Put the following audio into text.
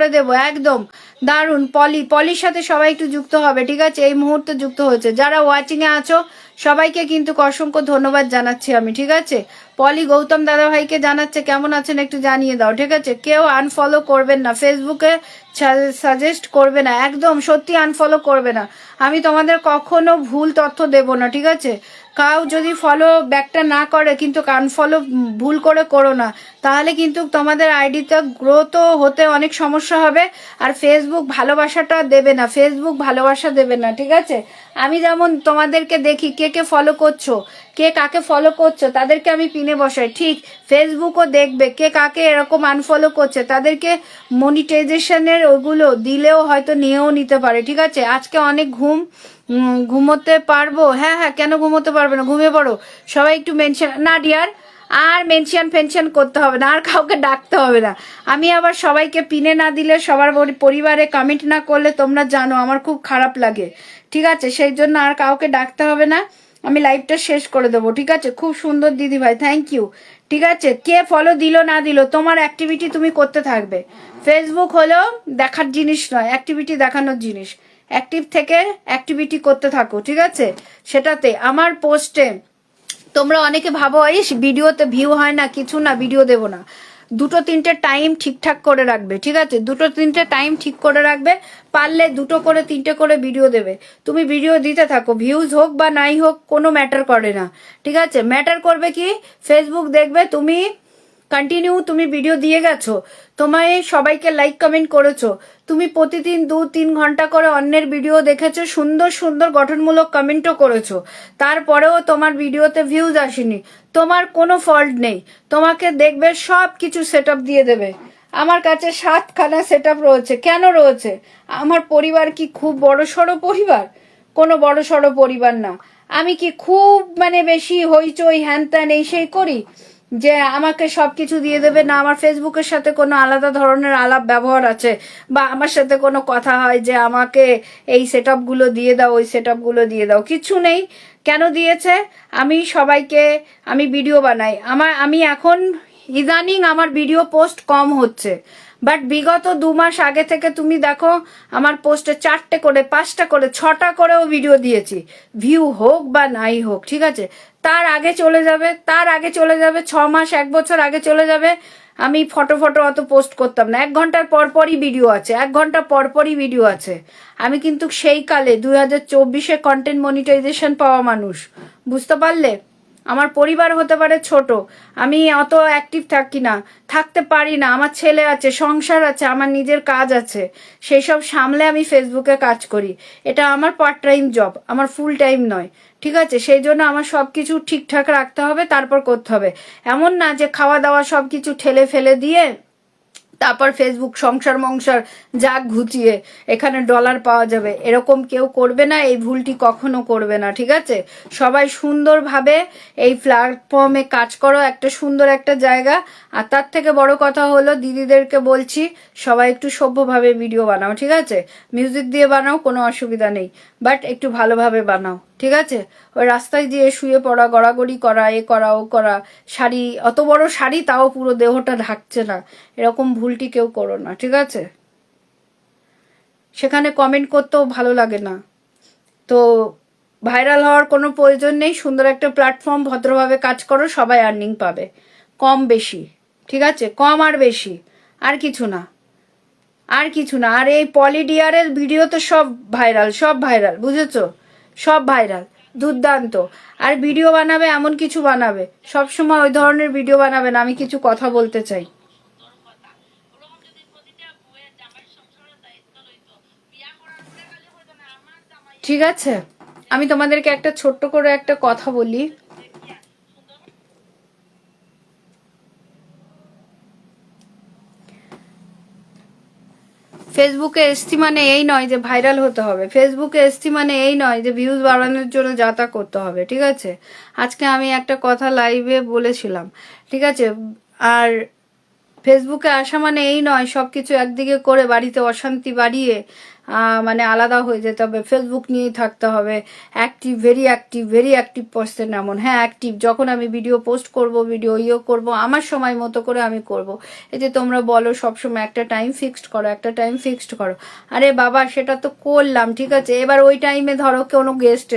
করে দেবো, একদম। দারুণ পলি, পলির সাথে সবাই একটু যুক্ত হবে, ঠিক আছে? এই মুহূর্তে যুক্ত হয়েছে। যারা ওয়াচিংয়ে আছো সবাইকে কিন্তু অসংখ্য ধন্যবাদ জানাচ্ছি আমি, ঠিক আছে? পলি গৌতম দাদা ভাইকে জানাচ্ছে, কেমন আছেন একটু জানিয়ে দাও, ঠিক আছে? কেউ আনফলো করবেন না ফেসবুকে সাজেস্ট করবে না, একদম সত্যি আনফলো করবে না। আমি তোমাদের কখনো ভুল তথ্য দেব না, ঠিক আছে? কাউ যদি ফলো ব্যাকটা না করে, কিন্তু আনফলো ভুল করে করো না, তাহলে কিন্তু তোমাদের আইডিতে গ্রোথও হতে অনেক সমস্যা হবে, আর ফেসবুক ভালোবাসাটা দেবে না ফেসবুক ভালোবাসা দেবে না, ঠিক আছে? আমি যেমন তোমাদেরকে দেখি, কে কে ফলো করছ? কে কাকে ফলো করছ? তাদেরকে আমি পিনে বসাই। ঠিক ফেসবুকও দেখবে কে কাকে এরকম আনফলো করছে। তাদেরকে মনিটাইজেশনের ওগুলো দিলেও হয়তো নিয়েও নিতে পারে। ঠিক আছে? আজকে অনেক ঘুম ঘুমোতে পারব। হ্যাঁ হ্যাঁ কেন ঘুমোতে পারবে না? ঘুমিয়ে পড়ো। সবাই একটু মেনশন না ডিয়ার আর মেনশন ফেনশন করতে হবে না, আর কাউকে ডাকতে হবে না। আমি আবার সবাইকে পিনে না দিলে, সবার পরিবারে কমেন্ট না করলে তোমরা জানো, আমার খুব খারাপ লাগে। ঠিক আছে? সেই জন্য আর কাউকে ডাকতে হবে না। আমি লাইভটা শেষ করে দেবো, ঠিক আছে? খুব সুন্দর দিদি ভাই থ্যাংক ইউ ঠিক আছে? কে ফলো দিল না দিল, তোমার অ্যাক্টিভিটি তুমি করতে থাকবে। ফেসবুক হলো দেখার জিনিস নয় অ্যাক্টিভিটি দেখানোর জিনিস। অ্যাক্টিভ থেকে অ্যাক্টিভিটি করতে থাকো, ঠিক আছে? সেটাতে আমার পোস্টে তোমরা অনেকে ভাবো ইস ভিডিওতে ভিউ হয় না, কিছু না ভিডিও দেবো না। দুটো তিনটে টাইম ঠিকঠাক করে রাখবে, ঠিক আছে? দুটো তিনটে টাইম ঠিক করে রাখবে, পারলে দুটো করে, তিনটে করে ভিডিও দেবে। তুমি ভিডিও দিতে থাকো ভিউজ হোক বা নাই হোক, কোনো ম্যাটার করে না, ঠিক আছে? ম্যাটার করবে কি? ফেসবুক দেখবে, তুমি কন্টিনিউ তুমি ভিডিও দিয়ে গেছো। তোমায় সবাইকে লাইক কমেন্ট করেছ। তুমি প্রতিদিন দু, তিন ঘণ্টা করে অন্যের ভিডিও দেখেছ, সুন্দর সুন্দর, গঠনমূলক কমেন্টও করেছ। তারপরেও তোমার ভিডিওতে ভিউজ আসেনি। তোমার কোনো ফল্ট নেই। তোমাকে দেখবে সব কিছু সেট দিয়ে দেবে। আমার কাছে সাতখানা সেট রয়েছে। কেন রয়েছে? আমার পরিবার কি খুব বড় সড়ো পরিবার? কোনো বড় সড়ো পরিবার না। আমি কি খুব মানে বেশি হইচই হ্যান ত্যান এই সেই করি? যে আমাকে সব কিছু দিয়ে দেবে, না, আমার ফেসবুকের সাথে কোনো আলাদা ধরনের আলাপ ব্যবহার আছে, বা আমার সাথে কোনো কথা হয় যে আমাকে এই সেট দিয়ে দাও, ওই সেট দিয়ে দাও, কিছু নেই। কেন দিয়েছে? আমি সবাইকে, আমি ভিডিও বানাই। আমার, আমি এখন ইদানিং আমার ভিডিও পোস্ট কম হচ্ছে। বাট বিগত দু মাস আগে থেকে তুমি দেখো, আমার পোস্টে চারটে করে, পাঁচটা করে, ছটা করেও ভিডিও দিয়েছি। ভিউ হোক বা নাই হোক, ঠিক আছে? তার আগে চলে যাবে, তার আগে চলে যাবে, ছ মাস, এক বছর আগে চলে যাবে। আমি ফটো ফটো অত পোস্ট করতাম না। এক ঘণ্টার পরপরই ভিডিও আছে, এক ঘণ্টা পরপরই ভিডিও আছে। আমি কিন্তু সেই কালে, দুই হাজার চব্বিশে কন্টেন্ট মনিটাইজেশন পাওয়া মানুষ, বুঝতে পারলে? আমার পরিবার হতে পারে ছোট। আমি অত অ্যাক্টিভ থাকি না। থাকতে পারি না। আমার ছেলে আছে, সংসার আছে, আমার নিজের কাজ আছে। সেই সব সামলে আমি ফেসবুকে কাজ করি। এটা আমার পার্ট টাইম জব আমার ফুল টাইম নয়। ঠিক আছে? সেই জন্য আমার সব কিছু ঠিকঠাক রাখতে হবে, তারপর করতে হবে। এমন না যে খাওয়া দাওয়া সব কিছু ঠেলে ফেলে দিয়ে তারপর ফেসবুক সংসার মংসার যাক ঘুচিয়ে এখানে ডলার পাওয়া যাবে। এরকম কেউ করবে না, এই ভুলটি কখনো করবে না, ঠিক আছে? সবাই সুন্দরভাবে এই প্ল্যাটফর্মে কাজ করো, একটা সুন্দর একটা জায়গা। আর তার থেকে বড় কথা হলো, দিদিদেরকে বলছি, সবাই একটু সভ্যভাবে ভিডিও বানাও, ঠিক আছে? মিউজিক দিয়ে বানাও, কোনো অসুবিধা নেই বাট একটু ভালোভাবে বানাও। ঠিক আছে? ওই রাস্তায় দিয়ে শুয়ে পড়া, গড়াগড়ি করা, এ করা, ও করা, শাড়ি, অত বড় শাড়ি তাও পুরো দেহটা ঢাকছে না। এরকম ভুলটি কেউ করো না, ঠিক আছে? সেখানে কমেন্ট করতেও ভালো লাগে না। তো ভাইরাল হওয়ার কোনো প্রয়োজন নেই, সুন্দর একটা প্ল্যাটফর্ম ভদ্রভাবে কাজ করো, সবাই আর্নিং পাবে। কম বেশি, ঠিক আছে? কম আর বেশি, আর কিছু না। আর কিছু না, আর এই পলিডিয়ারের ভিডিও তো সব ভাইরাল সব ভাইরাল বুঝেছ? সব ভাইরাল, দুর্দান্ত। আর ভিডিও বানাবে, এমন কিছু বানাবে। সব সময় ওই ধরনের ভিডিও বানাবে না, আমি কিছু কথা বলতে চাই। ঠিক আছে? আমি তোমাদেরকে একটা ছোট্ট করে একটা কথা বলি। ফেসবুকে এসছি মানে এই নয় যে ভাইরাল হতে হবে। ফেসবুকে এসছি মানে এই নয় যে ভিউজ বাড়ানোর জন্য যাতা করতে হবে, ঠিক আছে? আজকে আমি একটা কথা লাইভে বলেছিলাম, ঠিক আছে? আর ফেসবুকে আসা মানে এই নয় সব কিছু একদিকে করে বাড়িতে অশান্তি বাড়িয়ে মানে আলাদা হয়ে যেতে হবে। ফেসবুক নিয়েই থাকতে হবে। Active, very active very active person এমন। হ্যাঁ অ্যাক্টিভ। যখন আমি ভিডিও পোস্ট করব, ভিডিও ইয়ে করব, আমার সময় মতো করে আমি করব। এই যে তোমরা বলো, সবসময় একটা টাইম ফিক্সড করো, একটা টাইম ফিক্সড করো। আরে বাবা, সেটা তো করলাম, ঠিক আছে? এবার ওই টাইমে ধরো কোনো গেস্ট